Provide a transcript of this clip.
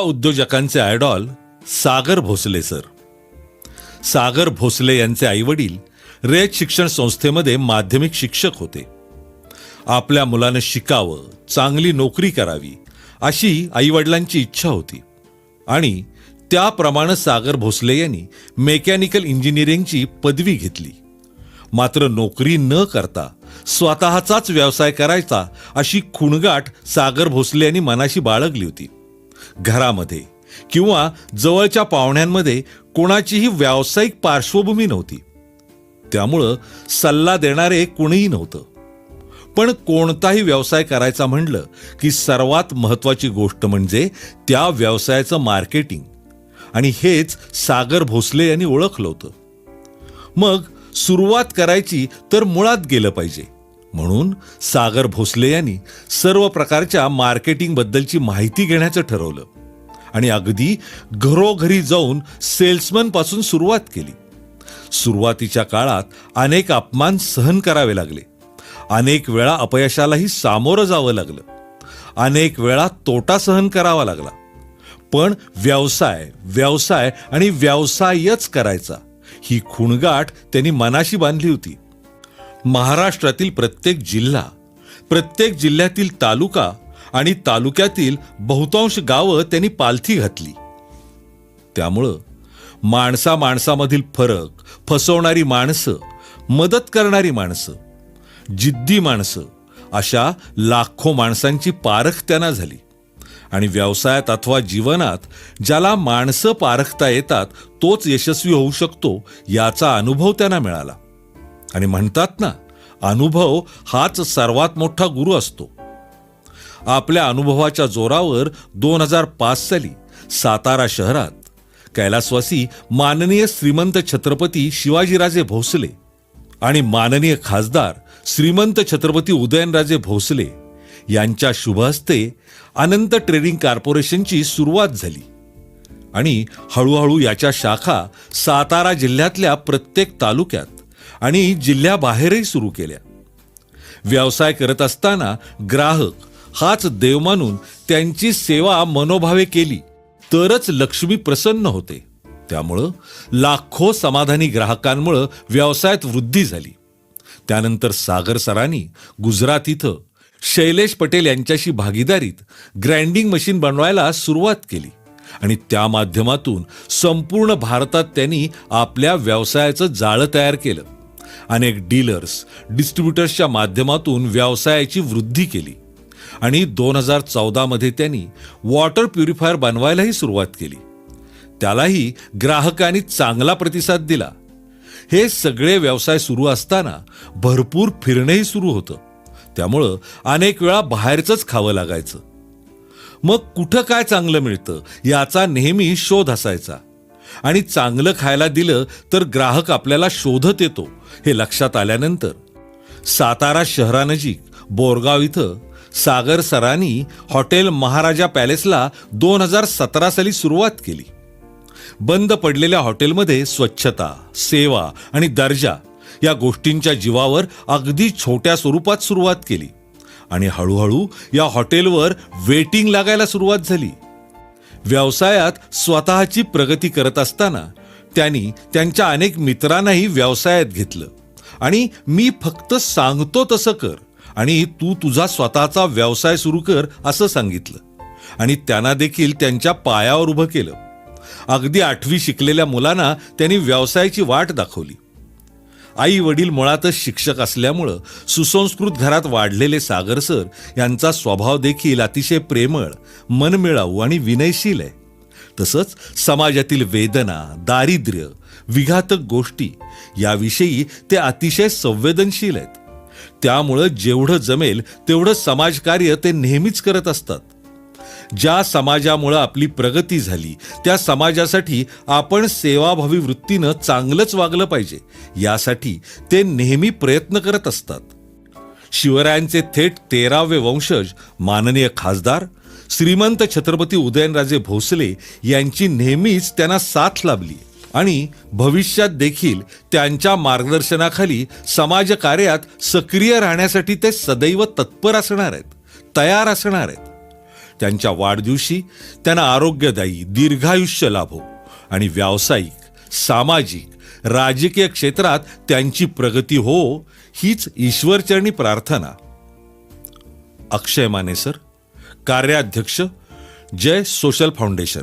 युवा उद्योजकांचे idol Sagar Bhosale sir. Sagar Bhosale यांचे आईवडील रयत शिक्षण संस्थेमध्ये माध्यमिक शिक्षक होते. आपल्या मुलानं शिकावं चांगली नोकरी करावी अशी आईवडिलांची इच्छा होती. आणि त्याप्रमाणे सागर भोसले यांनी मेकॅनिकल इंजिनिअरिंगची पदवी घेतली. मात्र नोकरी न करता स्वतःचाच व्यवसाय करायचा अशी खुणगाठ सागर भोसले यांनी मनाशी बाळगली होती. घरामध्ये किंवा जवळच्या पाहुण्यांमध्ये कोणाचीही व्यावसायिक पार्श्वभूमी नव्हती. त्यामुळं सल्ला देणारे कुणीही नव्हतं. पण कोणताही व्यवसाय करायचा म्हणलं की सर्वात महत्वाची गोष्ट म्हणजे त्या व्यवसायाचं मार्केटिंग. आणि हेच सागर भोसले यांनी ओळखलं होतं. मग सुरुवात करायची तर मुळात गेलं पाहिजे. म्हणून सागर भोसले यांनी सर्व प्रकारच्या मार्केटिंग बद्दलची माहिती घेण्याचं ठरवलं. आणि अगदी घरोघरी जाऊन सेल्समनपासून सुरुवात केली. सुरुवातीच्या काळात अनेक अपमान सहन करावे लागले. अनेक वेळा अपयशालाही सामोरं जावं लागलं. अनेक वेळा तोटा सहन करावा लागला. पण व्यवसाय व्यवसाय आणि व्यवसायच करायचा ही खुणगाठ त्यांनी मनाशी बांधली होती. महाराष्ट्रातील प्रत्येक जिल्हा प्रत्येक जिल्ह्यातील तालुका आणि तालुक्यातील बहुतांश गावं त्यांनी पालथी घातली. त्यामुळं माणसा माणसामधील फरक फसवणारी माणसं मदत करणारी माणसं जिद्दी माणसं अशा लाखो माणसांची पारख त्यांना झाली. आणि व्यवसायात अथवा जीवनात ज्याला माणसं पारखता येतात तोच यशस्वी होऊ शकतो याचा अनुभव त्यांना मिळाला. आणि म्हणतात ना अनुभव हाच सर्वात मोठा गुरु असतो. आपल्या अनुभवाच्या जोरावर दोन हजार पाच साली सातारा शहरात. कैलासवासी माननीय श्रीमंत छत्रपती शिवाजीराजे भोसले आणि माननीय खासदार श्रीमंत छत्रपती उदयनराजे भोसले यांच्या शुभ हस्ते अनंत ट्रेडिंग कॉर्पोरेशनची सुरुवात झाली. आणि हळूहळू याच्या शाखा सातारा जिल्ह्यातल्या प्रत्येक तालुक्यात आणि जिल्ह्याबाहेरही सुरू केल्या. व्यवसाय करत असताना ग्राहक हाच देव मानून त्यांची सेवा मनोभावे केली तरच लक्ष्मी प्रसन्न होते. त्यामुळं लाखो समाधानी ग्राहकांमुळं व्यवसायात वृद्धी झाली. त्यानंतर सागर सरांनी गुजरात इथं शैलेश पटेल यांच्याशी भागीदारीत ग्राइंडिंग मशीन बनवायला सुरुवात केली आणि त्या माध्यमातून संपूर्ण भारतात त्यांनी आपल्या व्यवसायाचं जाळं तयार केलं. अनेक डीलर्स डिस्ट्रीब्युटर्सच्या माध्यमातून व्यवसायाची वृद्धी केली. आणि दोन हजार चौदामध्ये त्यांनी वॉटर प्युरिफायर बनवायलाही सुरुवात केली. त्यालाही ग्राहकांनी चांगला प्रतिसाद दिला. हे सगळे व्यवसाय सुरू असताना भरपूर फिरणंही सुरू होतं. त्यामुळं अनेक वेळा बाहेरचंच खावं लागायचं. मग कुठं काय चांगलं मिळतं याचा नेहमी शोध असायचा. आणि चांगलं खायला दिलं तर ग्राहक आपल्याला शोधत येतो हे लक्षात आल्यानंतर सातारा शहरानजीक बोरगाव इथं सागर सरांनी हॉटेल महाराजा पॅलेसला दोन हजार सतरा साली सुरुवात केली. बंद पडलेल्या हॉटेलमध्ये स्वच्छता सेवा आणि दर्जा या गोष्टींच्या जीवावर अगदी छोट्या स्वरूपात सुरुवात केली आणि हळूहळू या हॉटेलवर वेटिंग लागायला सुरुवात झाली. व्यवसायात स्वतःची प्रगती करत असताना त्यांनी त्यांच्या अनेक मित्रांनाही व्यवसायात घेतलं आणि मी फक्त सांगतो तसं कर. आणि तू तुझा स्वतःचा व्यवसाय सुरू कर असं सांगितलं. आणि त्यांना देखील त्यांच्या पायावर उभं केलं. अगदी आठवी शिकलेल्या मुलांना त्यांनी व्यवसायाची वाट दाखवली. आई वडील मुळातच शिक्षक असल्यामुळं सुसंस्कृत घरात वाढलेले सागर सर यांचा स्वभाव देखील अतिशय प्रेमळ मनमिळाऊ आणि विनयशील आहे. तसंच समाजातील वेदना दारिद्र्य विघातक गोष्टी याविषयी ते अतिशय संवेदनशील आहेत. त्यामुळं जेवढं जमेल तेवढं समाजकार्य ते नेहमीच करत असतात. ज्या समाजामुळं आपली प्रगती झाली त्या समाजासाठी आपण सेवाभावी वृत्तीनं चांगलंच वागलं पाहिजे यासाठी ते नेहमी प्रयत्न करत असतात. शिवरायांचे थेट तेरावे वंशज माननीय खासदार श्रीमंत छत्रपती उदयनराजे भोसले यांची नेहमीच त्यांना साथ लाभली आणि भविष्यात देखील त्यांच्या मार्गदर्शनाखाली समाजकार्यात सक्रिय राहण्यासाठी ते सदैव तत्पर असणार आहेत तयार असणार आहेत. त्यांच्या वाढदिवशी त्यांना आरोग्यदायी दीर्घायुष्य लाभो आणि व्यावसायिक सामाजिक राजकीय क्षेत्रात त्यांची प्रगती हो हीच ईश्वरचरणी प्रार्थना. अक्षय माने सर कार्याध्यक्ष जय सोशल फाउंडेशन.